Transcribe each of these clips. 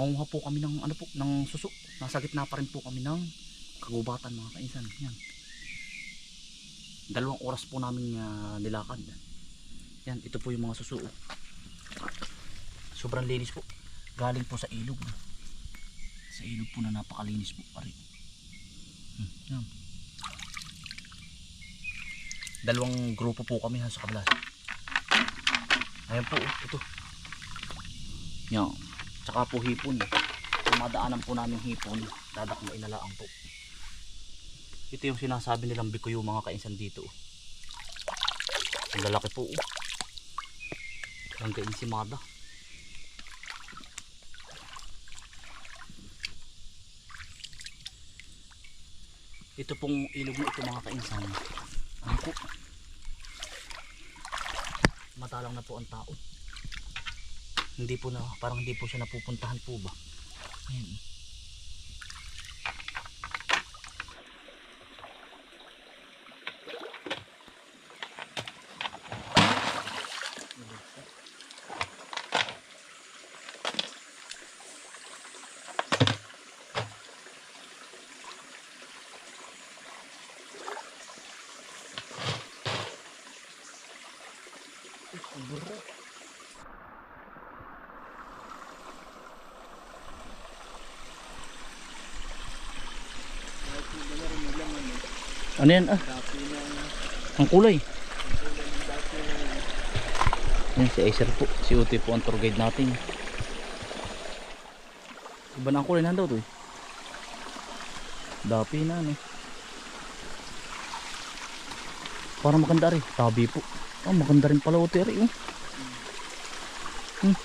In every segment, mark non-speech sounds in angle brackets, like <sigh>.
Nangunguha po kami ng ano po, ng suso. Nasa gitna pa rin po kami ng kagubatan mga kainsan. Yan. Dalawang oras po namin ah, nilakad. Yan, ito po yung mga suso. Sobrang linis po. Galing po sa ilog. Sa ilog po na napakalinis po. Pare. Hmm, yan. Dalawang grupo po kami ha, sa kabila. Ayan po, oh, ito. Yan. Tsaka po hipon. Tumadaanan po namin hipon. Dadakmain na lang po. Ito yung sinasabi nilang bikuyo mga kainsan dito. oh. Ang lalaki po. oh. Ang kainsimada. Ito pong ilog na ito mga kainsan. Ano po? Matalang na po ang tao. Hindi po na, parang hindi po siya napupuntahan po ba? Ayan. Ano yan ah? Ang kulay. Yan si Acer po. Si Uti po ang tour guide natin. Iba na ang kulay na daw to eh. Dapi na ano. Parang maganda rin. Tabi po. Oh, maganda rin pala Uti rin. Oh. Hmm.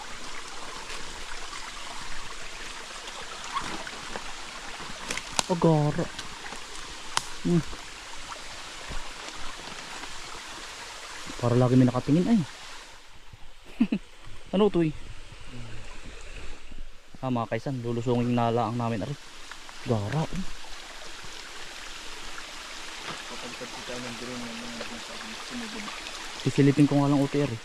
Hmm. Para lagi may nakatingin ay. <laughs> ano to eh? Ah mga kaisan, lulusungin na lang namin ari. Gara. eh. Ko tayo ng drone ng mga nasabi sumubog. Sisilipin ko nga lang UTR eh.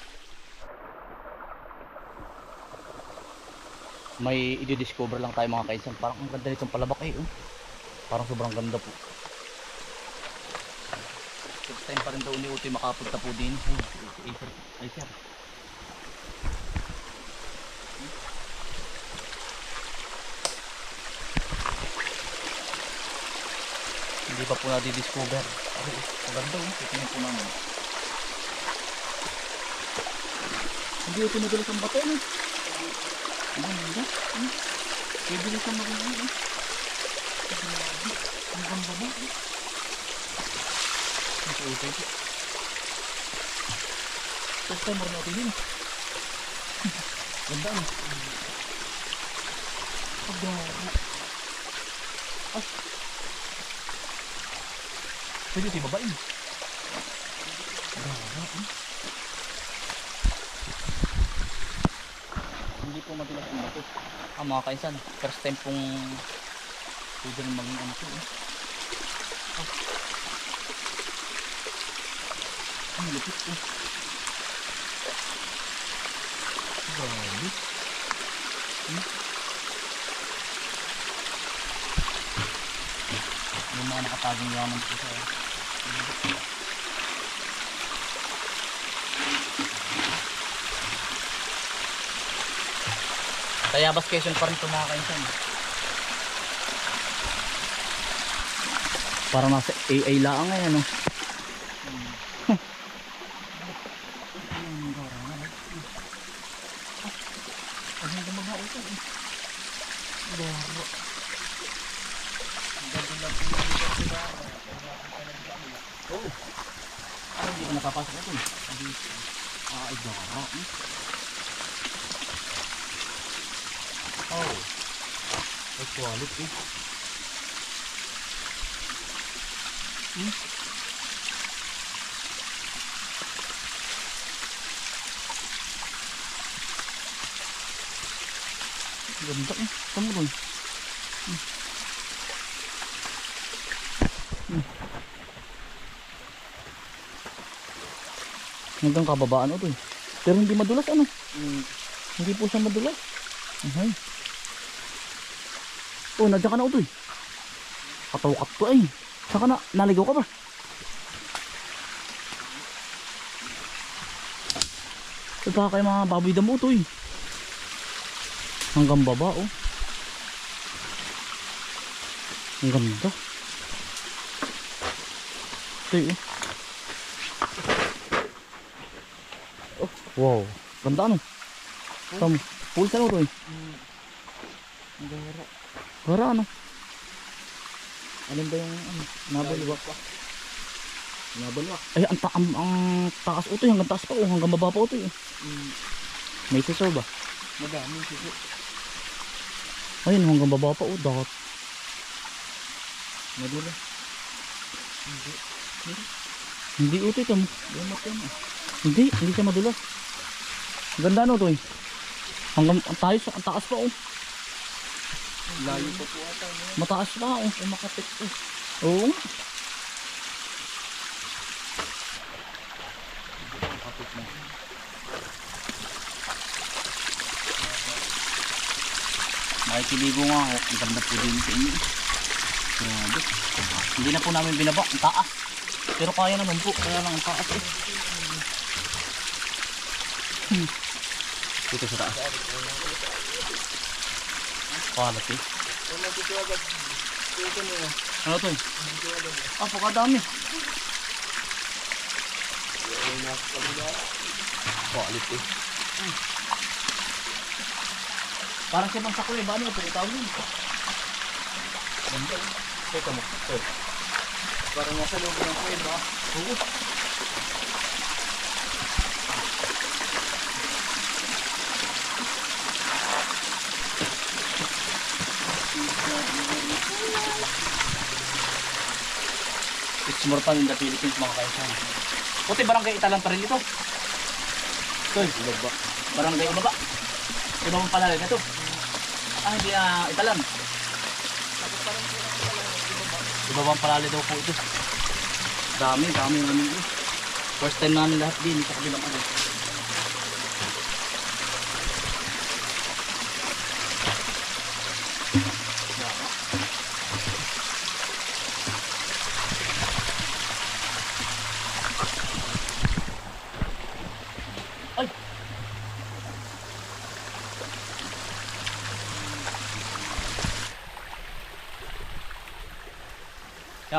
May i-discover lang tayo mga kaisan. Parang ang ganda nitong palabak eh. Oh. Parang sobrang ganda po. First time pa rin daw ni Utoy makapunta po din. Ay, sir. Ay, sir. Hindi pa po na-discover. Ay, maganda oh. Titingnan po namin. Hindi ito nadulas ang bato no? Ang ganda. Hmm? Pwede rin siya maganda eh. Grabe. Ang ganda ba? Puto ito. First time rin natin yun. Ganda no? Ang ganda. Ah. Pwede ito ibabain. Eh. hindi po madalas ang bato. Ah, mga kaisan, first time pong pwede rin maging ano po. Eh. Ang lupit. Hmm? Nakatagong yaman po sa Tayabas Quezon pa rin mga kainsan. Para nasa AI lang ngayon. Oh. Ano hindi ko napapasok ito? Hindi. Ah, ay gara. eh. Oh. That's quality. Hmm? Ganda eh. Mo doon? Hmm. Hmm. Hanggang kababaan ito eh. Pero hindi madulas ano? Mm. Hindi po siya madulas. Okay. Oh, nandiyan ka na utoy. Katawakat ko ay. Saan ka na? Naligaw ka ba? Ito kayo mga baboy damo utoy. Hanggang baba oh. Ang ganda. Ito eh. Oh, wow. Ganda ano? Tama. Pulsa ano ito eh. Gara. Gara ano? Alin ba yung ano? Nabalwak pa. Nabalwak. Ay, ang, ta ang, ang taas ito hanggang taas pa oh. Hanggang baba pa ito eh. Mm. May sisor ba? Madami sisi. Ayun, hanggang baba pa oh. Dakat. Madula. Hindi. Hindi ito ito. Lumot yan ah. Hindi, hindi siya madulas. Ganda ano ito eh. Hanggang ang taas, ang taas pa oh. Layo pa po ata. Mataas pa oh. Ay makapit eh. Oo. Makapit na. Makikiligo nga ako. Ang ganda po din sa inyo. Grabe. Hindi na po namin binaba. Ang taas. Pero kaya naman po. Kaya lang ang taas eh. Hmm. Dito sa taas. Mo yun. Ano to? Ah, pakadami. Palit eh. Parang siya bang sakuloy. Ba ano ito? Itawag yun. Ganda. Teka mo. Parang nasa loob ng kuweba. Oo. More fun in the Philippines mga kaisan. Puti barangay Italan pa rin ito. Ito Ibaba. barangay Ibaba. Iba mong pala rin ito. Ah, hindi ah, Italan. Iba bang palali daw po ito. Dami, dami namin ito. First time namin lahat din sa kabilang ano.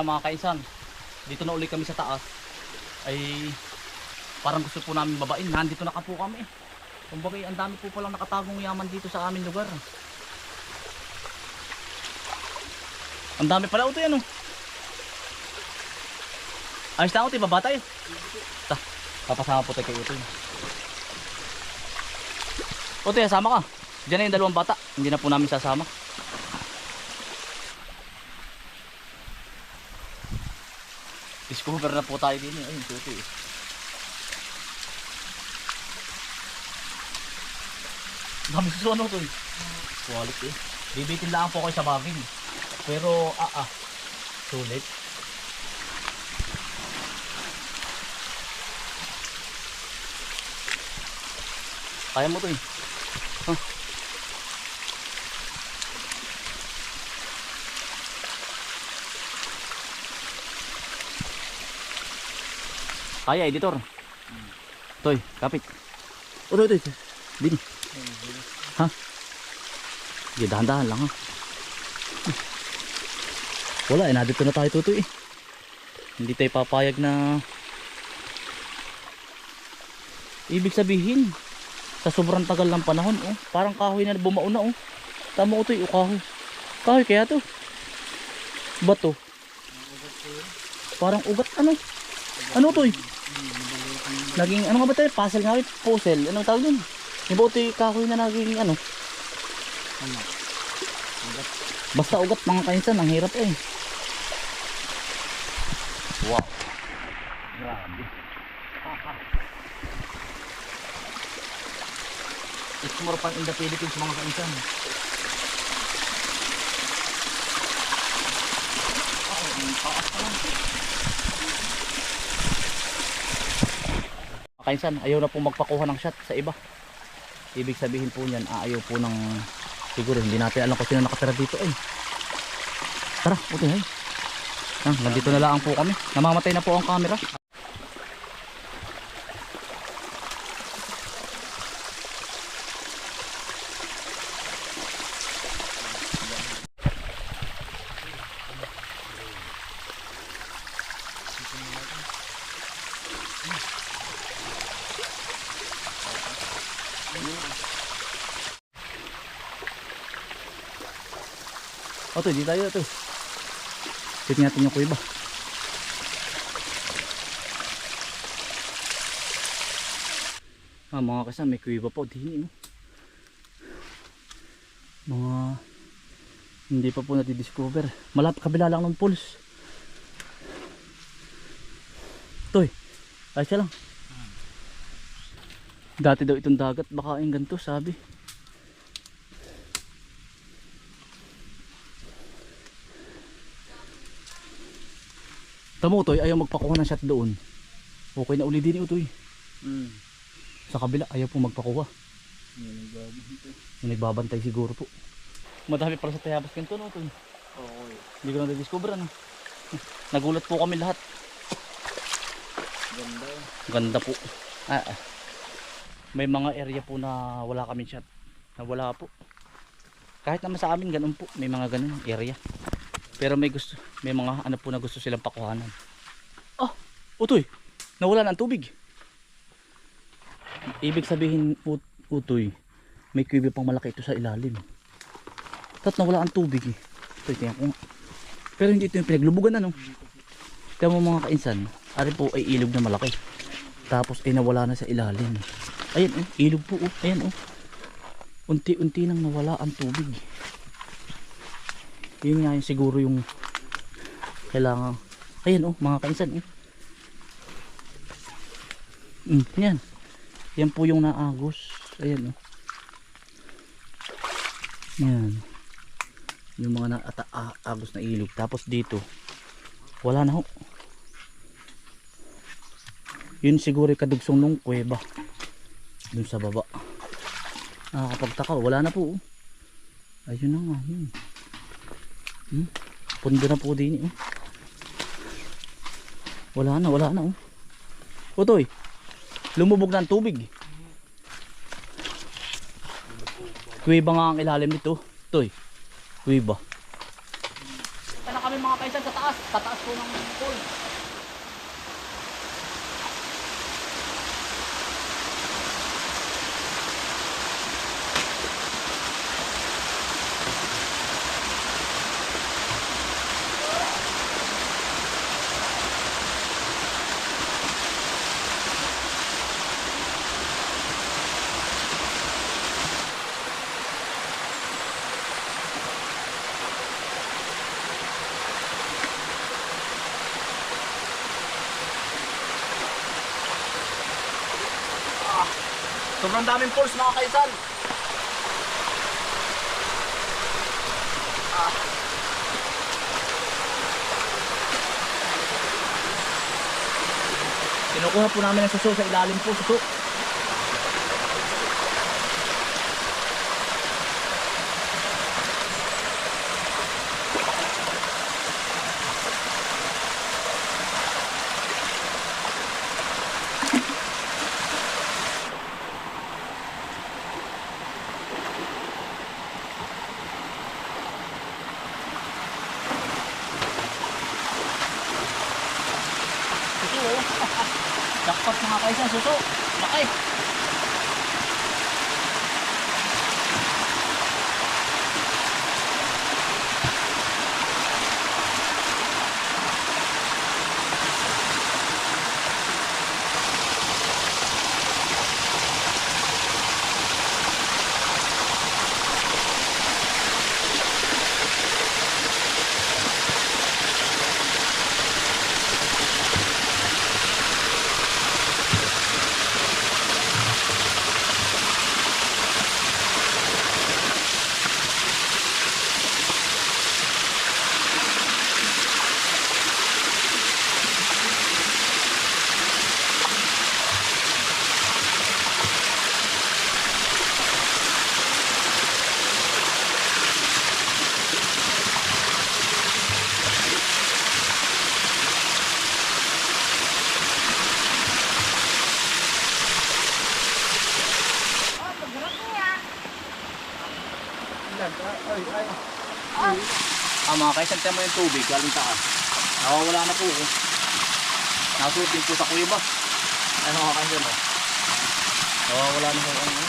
Mga kaisan, dito na uli kami sa taas. Ay parang gusto po namin babain. Nandito na ka po kami. Kumbaga ang dami po palang nakatagong yaman dito sa aming lugar. Ang dami pala ito yan oh. Ayos na ito, baba tayo. Ta, papasama po tayo kay Utoy. Utoy, sama ka. Diyan na yung dalawang bata. Hindi na po namin sasama. Discover na po tayo din eh. Ayun, tuti eh. Dami sa ano to eh. Quality eh. Bibitin lang po kayo sa baging. Pero, ah ah. Sulit. Kaya mo to eh. Kaya editor. Toy, kapit. O, toy, toy. toy. Din. Ha? Sige, dahan-dahan lang ha. Wala, eh, nandito na tayo tutoy eh. Hindi tayo papayag na Ibig sabihin, sa sobrang tagal ng panahon, oh, parang kahoy na bumao na, oh. Tama ko to, oh, kahoy. Kahoy kaya to. Bato. Parang ugat, ano? Ano to, eh? Naging, ano nga ba tayo? Puzzle nga, eh, puzzle. Anong tawag dun? Yung ba ito, kahoy na naging, ano? Ano? Basta ugat, mga kainsan, ang hirap eh. Wow. Grabe. It's more fun in the Philippines mga kainsan. Ako, ang taas pa lang. Kainsan, ayaw na po magpakuha ng shot sa iba. Ibig sabihin po niyan, ah, ayaw po ng Siguro hindi natin alam kung sino nakatira dito ay. Tara, uti ay. Ah, nandito na lang po kami. Namamatay na po ang camera. O, to, di tayo ito. Tignan natin yung kuiba. Ah, mga kasan, may kuiba po. Dini, oh. Mga hindi pa po natidiscover. Malap kabila lang ng pulse. Toy, ay siya lang. Dati daw itong dagat, baka yung ganito, sabi. Tamo Utoy, ayaw magpakuha ng shot doon. Okay na uli din Utoy. Hmm. Sa kabila, ayaw po magpakuha. May nagbabantay siguro po. Madami pala sa Tayabas kanto no Utoy. Okay. Hindi ko na na-discover ano. <laughs> Nagulat po kami lahat. Ganda. Ganda po. Ah, ah. May mga area po na wala kami shot. Na wala po. Kahit naman sa amin ganun po. May mga ganun area. Pero may gusto, may mga ano po na gusto silang pakuhanan. Ah, utoy. Nawala na ang tubig. Ibig sabihin ut utoy, may kubi pang malaki ito sa ilalim. Tat nawala ang tubig eh. Ito, tingnan ko. Pero hindi ito yung pinaglubugan ano. Tingnan mo mga kainsan, ari po ay ilog na malaki. Tapos ay nawala na sa ilalim. Ayan oh, ilog po oh. Ayan oh. Unti-unti nang nawala ang tubig. Yun nga yung siguro yung kailangan. Ayan oh, mga kainsan oh. Mm, yan. Yan po yung naagos. Ayan oh. Yan. Yung mga naagos na ilog. Tapos dito, wala na ho. Yun siguro yung kadugsong nung kuweba. Dun sa baba. Nakakapagtaka, wala na po. oh. Ayun na nga, yun. Hmm? Pundo na po din oh. Wala na, wala na oh. Utoy, lumubog na ang tubig. Kuwiba nga ang ilalim nito. Utoy, kuwiba. Tala kami mga kaisan sa taas. Sa taas po ng pool. Sobrang daming pools mga kaisan. Ah. Kinukuha po namin ang suso sa ilalim po. Suso, Tiyan mo yung tubig, galing taas. Nawawala na po. Oh. Nasuot din po sa kuiba. Ano mga kaisan, oh. Nawawala na po. Ano.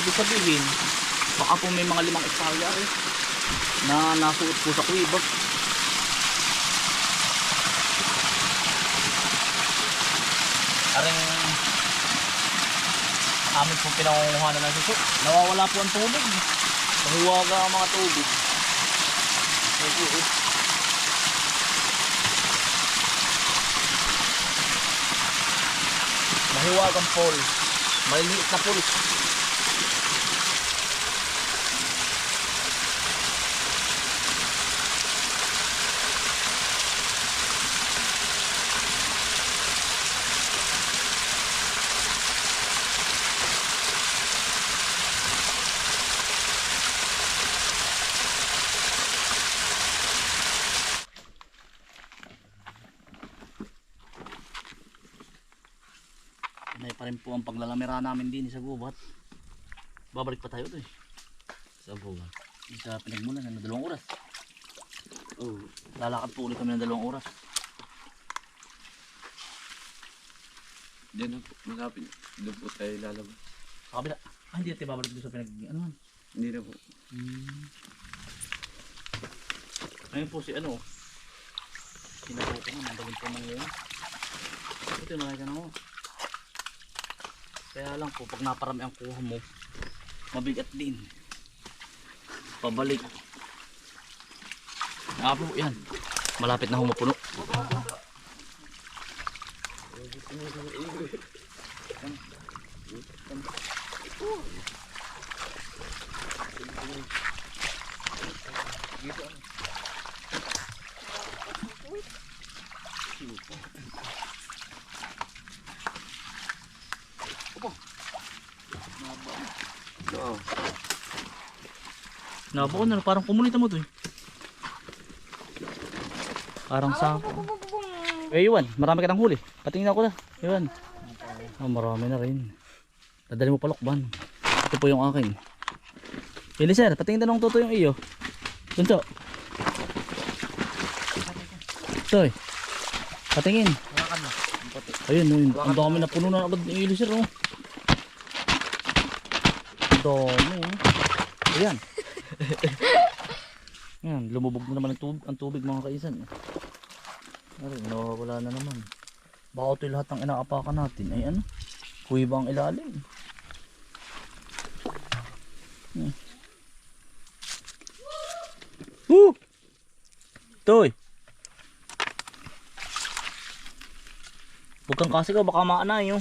Ibig sabihin, baka po may mga limang hektarya eh, na nasuot po sa kuiba. Aring amin po pinangunguhanan ng suso. Nawawala po ang tubig. Nahuwaga ang mga tubig. Ito eh. Mahiwagang pole. Maliliit na poles. Rin po ang paglalamera namin din sa gubat. Babalik pa tayo to eh. Sa buwan. Sa pinagmulan na dalawang oras. Oh, lalakad po ulit kami ng dalawang oras. Diyan na po. Malapit. Doon po tayo lalabas. Sa kabila. Ah, hindi natin babalik doon sa pinag... Ano man? Hindi na po. Hmm. Ayun po si ano. Sinapo ko nga, magaling pa man yun. Ito nakita na mo. Kaya lang po, pag naparami ang kuha mo, mabigat din. Pabalik. Ah po, yan. Malapit na humupuno. Oo. Nabo na, parang kumunita mo to eh. Parang sa... Eh, Iwan, marami ka ng huli. Patingin ako na. Iwan. Ah, marami na rin. Dadali mo palokban. Ito po yung akin. Pili sir, patingin tanong toto yung iyo. Bunso. Soy. Patingin. Ayun, oh, yun. ang dami na puno na agad ng ili sir. Oh. Ang dami. Oh. Ayan. <laughs> Yan, lumubog na naman ang tubig, ang tubig mga kaisan. Ay, nawawala na naman. Baka ito lahat ng inaapakan natin ay ano? Kuwiba ang ilalim. Hmm. Woo! Toy! Huwag kang kasi ka, baka maana yun.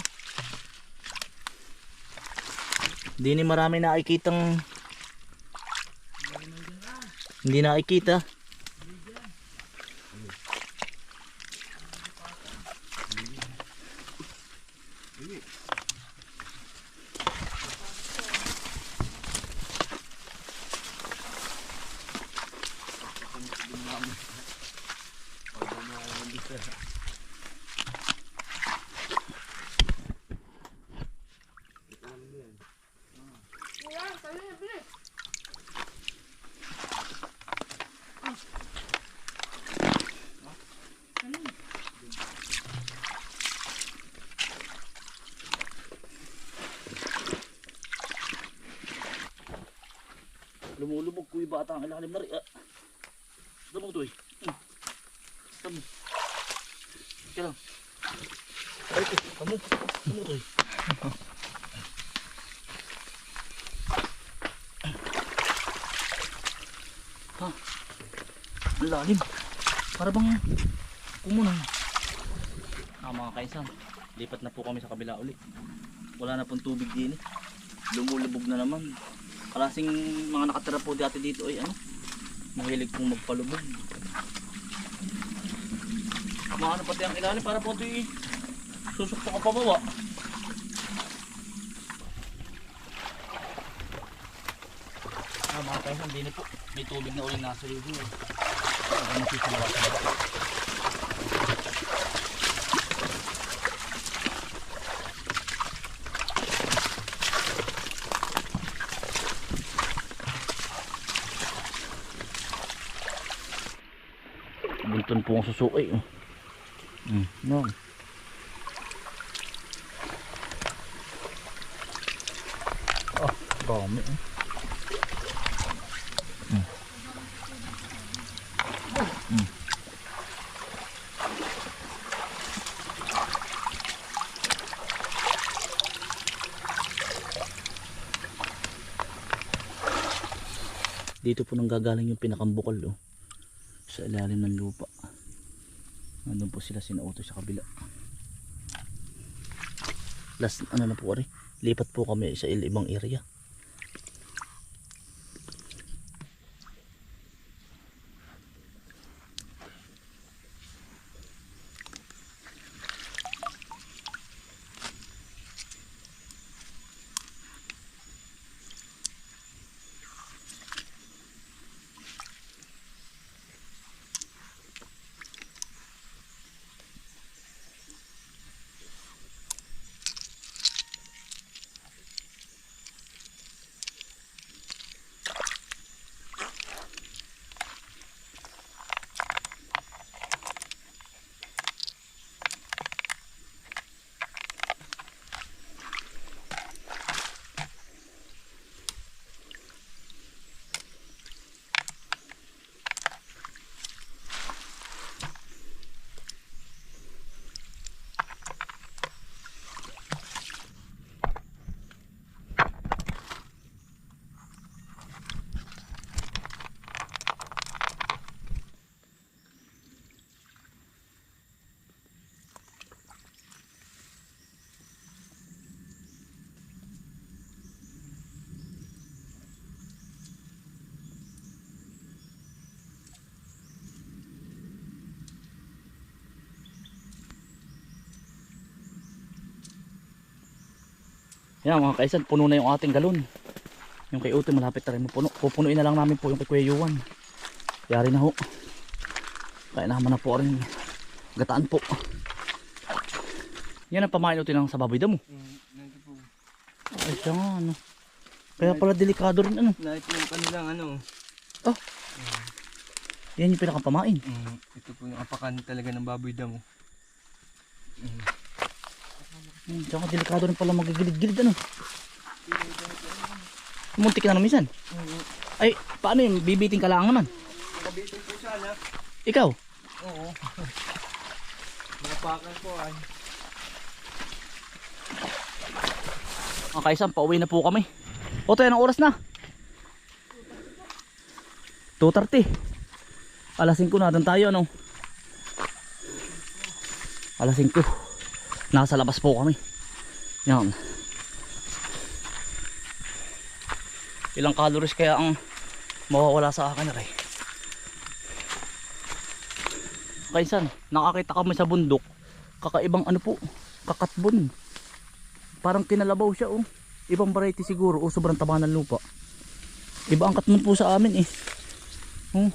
Hindi ni marami nakikitang hindi nakikita. Yung bata ang ilalim na rin. Ah. Damo to eh. Hmm. Damo. Kaya lang. Ay, ito. Damo. Damo to eh. ha. Ang lalim. Para bang kumunang. Ah, mga kaisan. Lipat na po kami sa kabila ulit. Wala na pong tubig din eh. Lumulubog na naman. Klaseng mga nakatira po dati dito ay ano, mahilig pong magpalubog. Mga ano pati ang ilalim para po ito eh, susukso ka pababa. Ah, mga kaisan, hindi na po. May tubig na uling nasa libo. Ako masisilawa sa baba. Po ang susuki. Mm, yan. Oh, dami. eh. Mm. Mm. Dito po nang gagaling yung pinakambukal oh. Sa ilalim ng lupa. Nandun po sila sinauto sa kabila. Last ano na po ari. Lipat po kami sa ibang area. Yan mga kaisan, puno na yung ating galon. Yung kay Uto malapit na rin mapuno. Pupunuin na lang namin po yung kay Kuya Yuan. Yari na ho. Kaya naman na po rin. Gataan po. Yan ang pamain Uto lang sa baboy damo. Ay siya nga ano. Kaya pala delikado rin ano. Lahat yung kanilang ano. Yan yung pinakapamain. Mm, ito po yung apakan talaga ng baboy damo. Mm. Hmm, Tsaka delikado rin pala magigilid-gilid ano. Muntik na naman minsan. Ay, paano yun? Bibiting ka lang naman. Kabitin po sana. Ikaw? Oo. Mga pakan po ay. Mga kaisan, pauwi na po kami. O, tayo, anong oras na? 2.30. Alas 5 na, doon tayo, ano? Alas 5. Nasa labas po kami. Yan. Ilang calories kaya ang mawawala sa akin, Ray? Kaisan, nakakita kami sa bundok. Kakaibang ano po, kakatbon. Parang kinalabaw siya oh. Ibang variety siguro o sobrang taba ng lupa. Iba ang katmon po sa amin eh. Oh.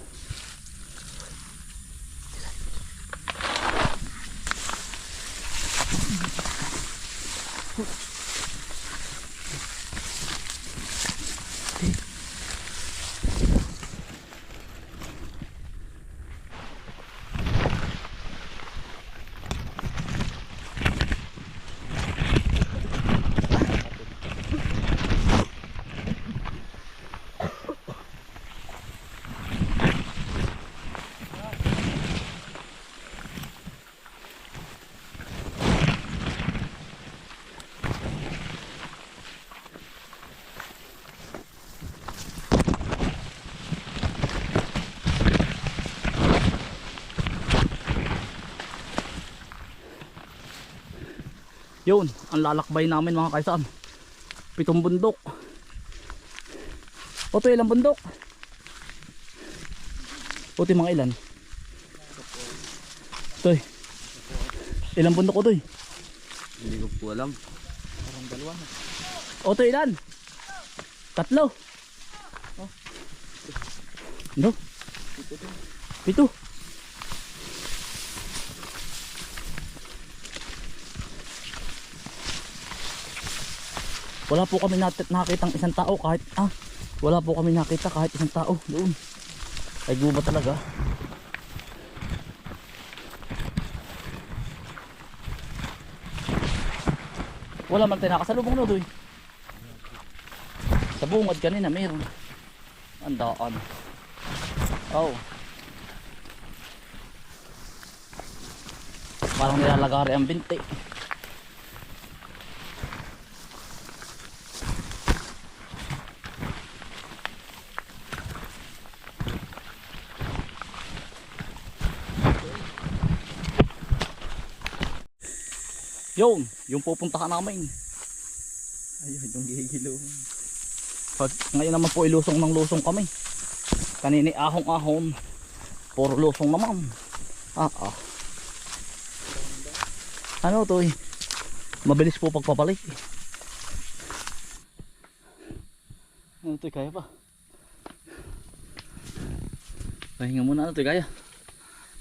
Yun, ang lalakbay namin mga kaisan. Pitong bundok. Oto ilang bundok? Oto mga ilan? Toy. Ilang bundok o toy? Hindi ko po alam. Parang dalawa na. Oto ilan? Tatlo. Oh. No? Pito. wala po kami nakitang isang tao kahit ah wala po kami nakita kahit isang tao doon. Ay guba talaga. Wala man tayo nakasalubong no doy? Sa bungad kanina mayroon ang daan. Oh. Parang nilalagari ang binti. Yun, yung pupuntahan namin. Ayun, yung gigilo. Pag, ngayon naman po ilusong ng lusong kami. Kanini ahong-ahon. Puro lusong naman. Ah, ah. Ano to eh? Mabilis po pagpapalik. Ano to eh, kaya pa? Pahinga muna ano to eh, kaya?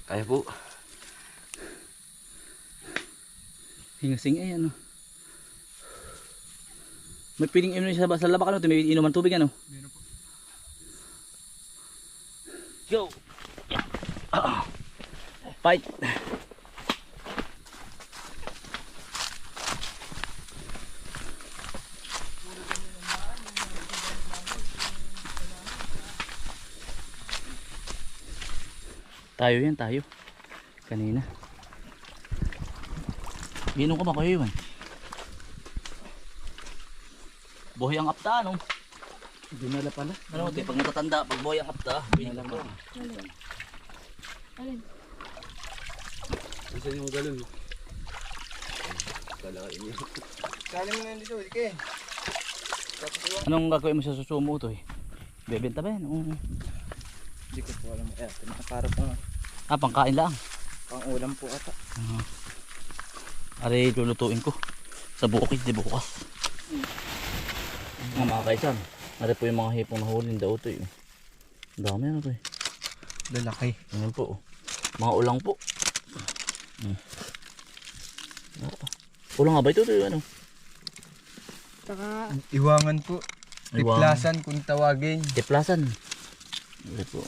Kaya po. Hingasing eh ano. May piling inom sa, sa labak ano, may inuman tubig ano. Meron po. Go. Fight. Tayo yan, tayo. Kanina. Ginom ko ba kayo yun? Buhay ang apta, no? Dinala pala. Ano, di, pag natatanda, pag buhay ang apta, binigyan ko. Alin? Alin? Saan yung galon? Dala ka inyo. Kali mo na dito, Ike. Anong gagawin mo sa susumo to eh? Bebenta ba yan? Oo. Hindi ko po alam. Eh, nakakarap pa. Ah, pangkain lang. Pang ulam po ata. Ari, lulutuin ko. Sa bukid, di bukas. Mga mga kaisan. Ari po yung mga hipong nahulin daw to eh. Ang dami ano to eh. Lalaki. Ayan po. oh. Mga ulang po. Hmm. Ah, Ulang nga ba ito? ito ano? Saka, Iwangan po. Iwangan. Tiplasan kung tawagin. Tiplasan. Ari po.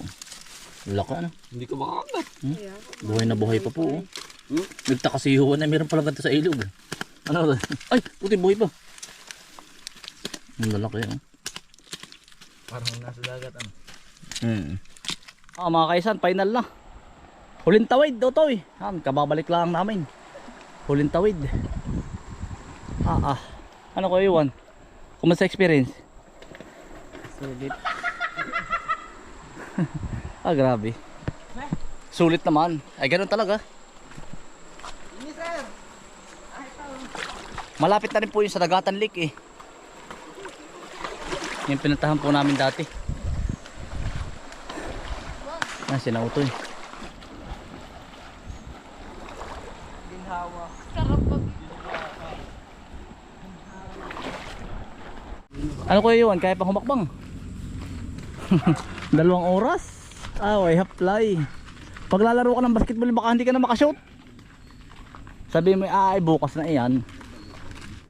Laki ano? Hindi ko makakat. kaya, Buhay na buhay pa po. Oh. Hmm? Nagtakasiho na meron pala ganito sa ilog. Ano? Ay, puti buhay pa. Ang lalaki oh. Parang nasa dagat ano. Hmm. Ah, mga kaisan, final na. Huling tawid, Dotoy. Han, kababalik lang namin. Huling tawid. Ah, ah. Ano kayo, Iwan? Kumusta experience? Sulit. <laughs> Ah, grabe. Sulit naman. Ay, ganun talaga. Malapit na rin po yung sa Dagatan Lake eh. Yung pinuntahan po namin dati. Ah. Ginhawa. karapag. Ano ko yun? Kaya pa humakbang. <laughs> Dalawang oras. Ah, way fly. Paglalaro ka ng basketball, baka hindi ka na makashoot. Sabi mo, ah, ay bukas na iyan.